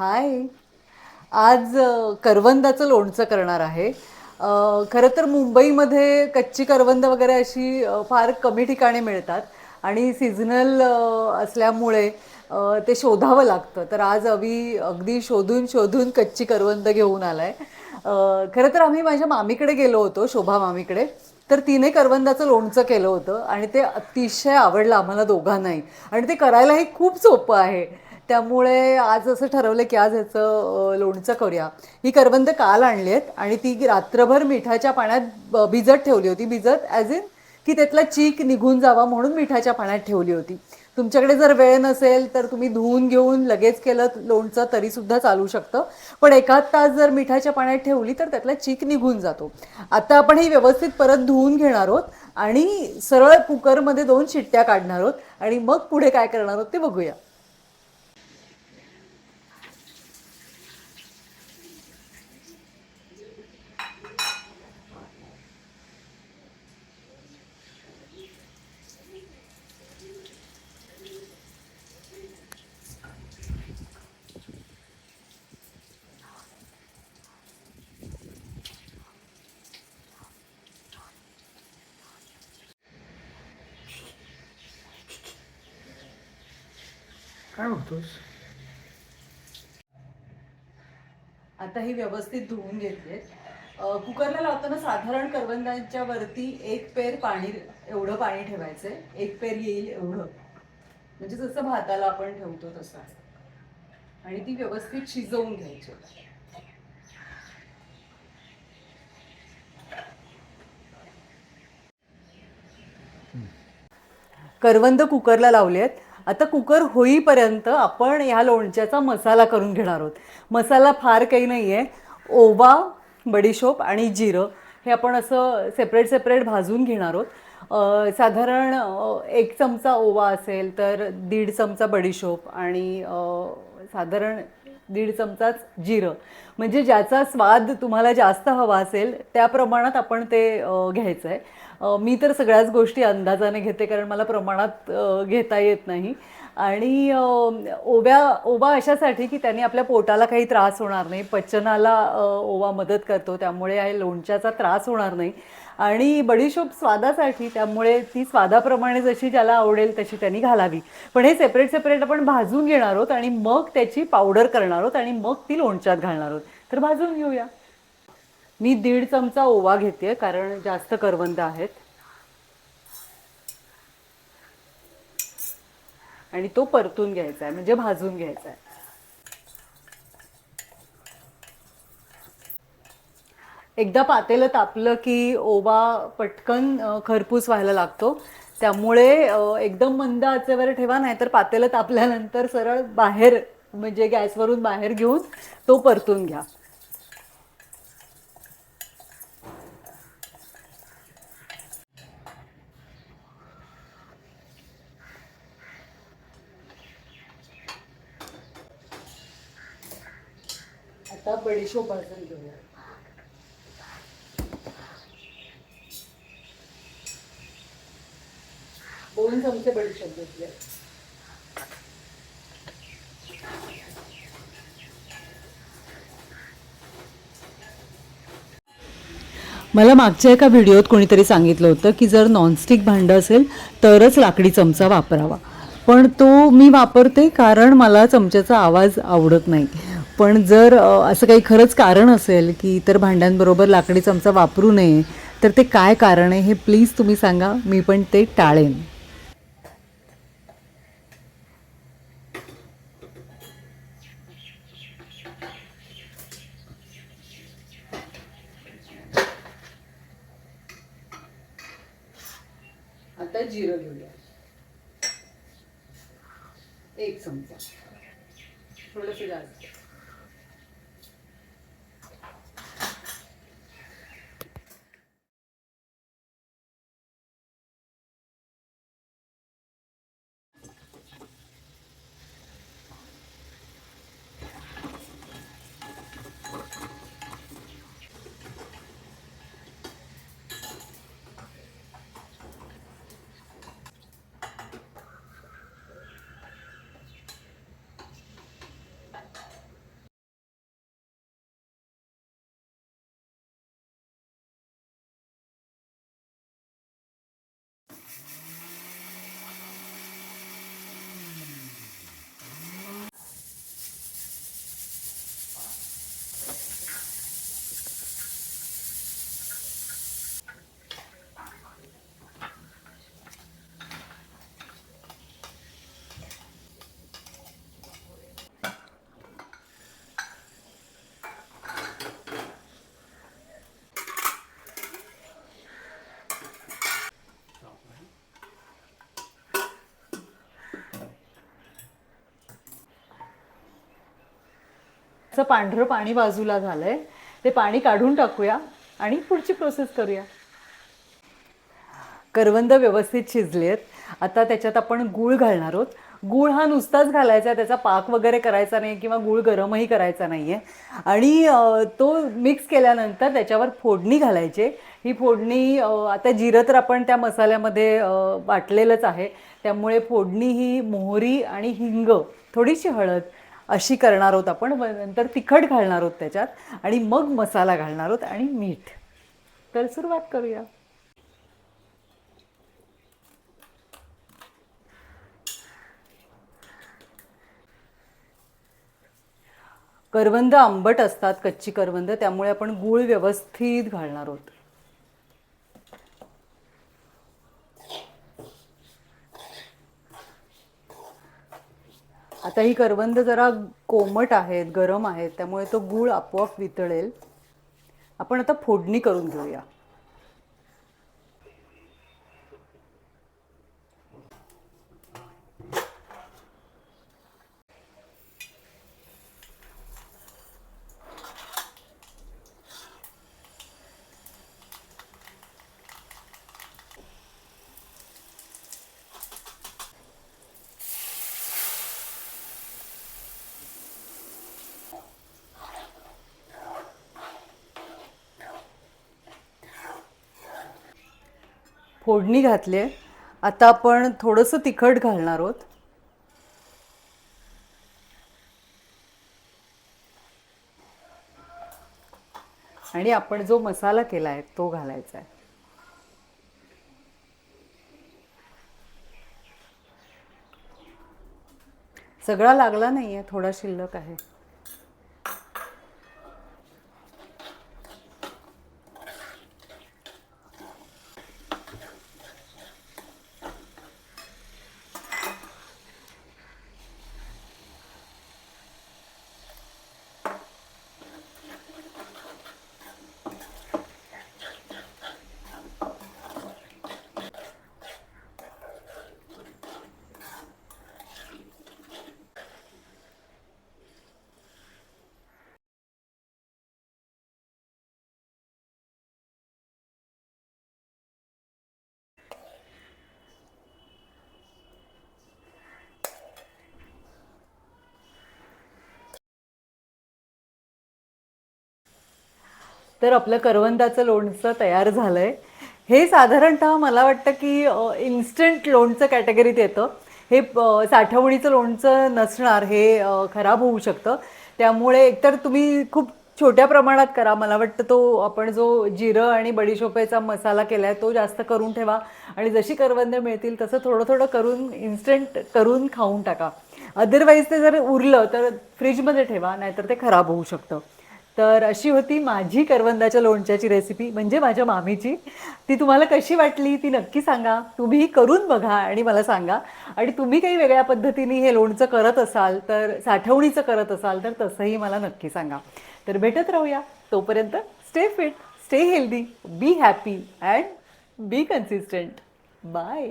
हाय. आज करवंदाचं लोणचं करणार आहे. खरं तर मुंबईमध्ये कच्ची करवंद वगैरे अशी फार कमी ठिकाणी मिळतात. आणि सिझनल असल्यामुळे ते शोधावं लागतं. तर आज अवी अगदी शोधून शोधून कच्ची करवंद घेऊन आलाय. आहे खरं तर आम्ही माझ्या मामीकडे गेलो होतो शोभा मामीकडे. तर तिने करवंदाचं लोणचं केलं होतं. आणि ते अतिशय आवडलं आम्हाला दोघांनाही. आणि ते करायलाही खूप सोपं आहे. त्यामुळे आज असं ठरवलं की आज ह्याचं लोणचं करूया. ही करवंद काल आणली आहेत आणि ती रात्रभर मिठाच्या पाण्यात भिजत ठेवली होती. भिजत ॲज इन की त्यातला चीक निघून जावा म्हणून मिठाच्या पाण्यात ठेवली होती. तुमच्याकडे जर वेळ नसेल तर तुम्ही धुवून घेऊन लगेच केलं लोणचं तरीसुद्धा चालू शकतं. पण एखाद तास जर मिठाच्या पाण्यात ठेवली तर त्यातला चीक निघून जातो. आता आपण ही व्यवस्थित परत धुवून घेणार आहोत आणि सरळ कुकरमध्ये दोन शिट्ट्या काढणार आहोत आणि मग पुढे काय करणार आहोत ते बघूया. काय बघतोस आता ही व्यवस्थित धुवून घेतले कुकरला लावताना साधारण करवंदाच्या वरती एक पेर पाणी एवढं पाणी ठेवायचंय. एक पेर येईल एवढं. म्हणजे जसं भाताला आपण ठेवतो तसं आणि ती व्यवस्थित शिजवून घ्यायची. करवंद कुकरला लावले आहेत आता कुकर होईपर्यंत आपण ह्या लोणच्याचा मसाला करून घेणार आहोत. मसाला फार काही नाही आहे ओवा बडीशोप आणि जिरं हे आपण असं सेपरेट सेपरेट भाजून घेणार आहोत. साधारण एक चमचा ओवा असेल तर दीड चमचा बडीशोप आणि साधारण दीड चमचाच जिरं. म्हणजे ज्याचा स्वाद तुम्हाला जास्त हवा असेल त्या प्रमाणात आपण ते घ्यायचं आहे मी तर सगळ्याच गोष्टी अंदाजाने घेते कारण मला प्रमाणात घेता येत नाही. आणि ओव्या ओवा अशासाठी की त्याने आपल्या पोटाला काही त्रास होणार नाही. पचनाला ओवा मदत करतो त्यामुळे या लोणच्याचा त्रास होणार नाही. आणि बडीशोप स्वादासाठी त्यामुळे ती स्वादाप्रमाणे जशी ज्याला आवडेल तशी त्यांनी घालावी. पण हे सेपरेट सेपरेट आपण भाजून घेणार आहोत आणि मग त्याची पावडर करणार आहोत आणि मग ती लोणच्यात घालणार आहोत. तर भाजून घेऊया. मी दीड चमचा ओवा घेते कारण जास्त करवंद आहेत. आणि तो परतून घ्यायचा आहे म्हणजे भाजून घ्यायचा आहे एकदा पातेलं तापलं की ओवा पटकन खरपूस व्हायला लागतो. त्यामुळे एकदम मंद आचेवर ठेवा नाहीतर पातेलं तापल्यानंतर सरळ बाहेर म्हणजे गॅसवरून बाहेर घेऊन तो परतून घ्या. आता बडीशोप भाजून घेऊया. दोन चमचे बडीशेप घेतले. मला मागच्या एका व्हिडिओत कोणीतरी सांगितलं होतं की जर नॉनस्टिक भांडं असेल तरच लाकडी चमचा वापरावा. पण तो मी वापरते कारण मला चमच्याचा आवाज आवडत नाही. पण जर असं काही खरंच कारण असेल की इतर भांड्यांबरोबर लाकडी चमचा वापरू नये तर ते काय कारण आहे हे प्लीज तुम्ही सांगा मी पण ते टाळेन. आता जिरं घेऊया. एक चमचा. थोडंसं जास्त. असं पांढरं पाणी बाजूला झालंय. ते पाणी काढून टाकूया आणि पुढची प्रोसेस करूया. करवंद व्यवस्थित शिजले आहेत आता त्याच्यात आपण गूळ घालणार आहोत. गूळ हा नुसताच घालायचा त्याचा पाक वगैरे करायचा नाही किंवा गूळ गरमही करायचा नाही आहे आणि तो मिक्स केल्यानंतर त्याच्यावर फोडणी घालायची. ही फोडणी आता जिरं तर आपण त्या मसाल्यामध्ये वाटलेलंच आहे. त्यामुळे फोडणी ही मोहरी आणि हिंग थोडीशी हळद अशी करणार आहोत आपण. नंतर तिखट घालणार आहोत त्याच्यात आणि मग मसाला घालणार आहोत आणि मीठ. तर सुरुवात करूया. करवंद आंबट असतात कच्ची करवंद त्यामुळे आपण गूळ व्यवस्थित घालणार आहोत. आता ही करवंद जरा कोमट आहेत गरम आहेत त्यामुळे तो गूळ आपोआप वितळेल. आपण आता फोडणी करून घेऊया. फोडणी घातली आहे. आता आपण थोडंसं तिखट घालणार आहोत. आणि आपण जो मसाला केला आहे तो घालायचा आहे. सगळा लागला नाही आहे थोडा शिल्लक आहे. तर आपलं करवंदाचं लोणचं तयार झालंय. हे साधारणतः मला वाटतं की इन्स्टंट लोणचं कॅटेगरीत येतं. हे साठवणीचं लोणचं नसणार हे खराब होऊ शकतं. त्यामुळे एकतर तुम्ही खूप छोट्या प्रमाणात करा. मला वाटतं तो आपण जो जिरं आणि बडीशोपेचा मसाला केला आहे तो जास्त करून ठेवा. आणि जशी करवंद मिळतील तसं थोडं थोडं करून इन्स्टंट करून खाऊन टाका. अदरवाईज ते जर उरलं तर फ्रीजमध्ये ठेवा नाहीतर ते खराब होऊ शकतं. तर अशी होती माझी करवंदाच्या लोणच्याची रेसिपी म्हणजे माझ्या मामीची. ती तुम्हाला कशी वाटली ती नक्की सांगा. तुम्ही करून बघा आणि मला सांगा. आणि तुम्ही काही वेगळ्या पद्धतीने हे लोणचं करत असाल तर साठवणीचं करत असाल तर तसंही मला नक्की सांगा. तर भेटत राहूया. तोपर्यंत stay fit stay healthy be happy and be consistent bye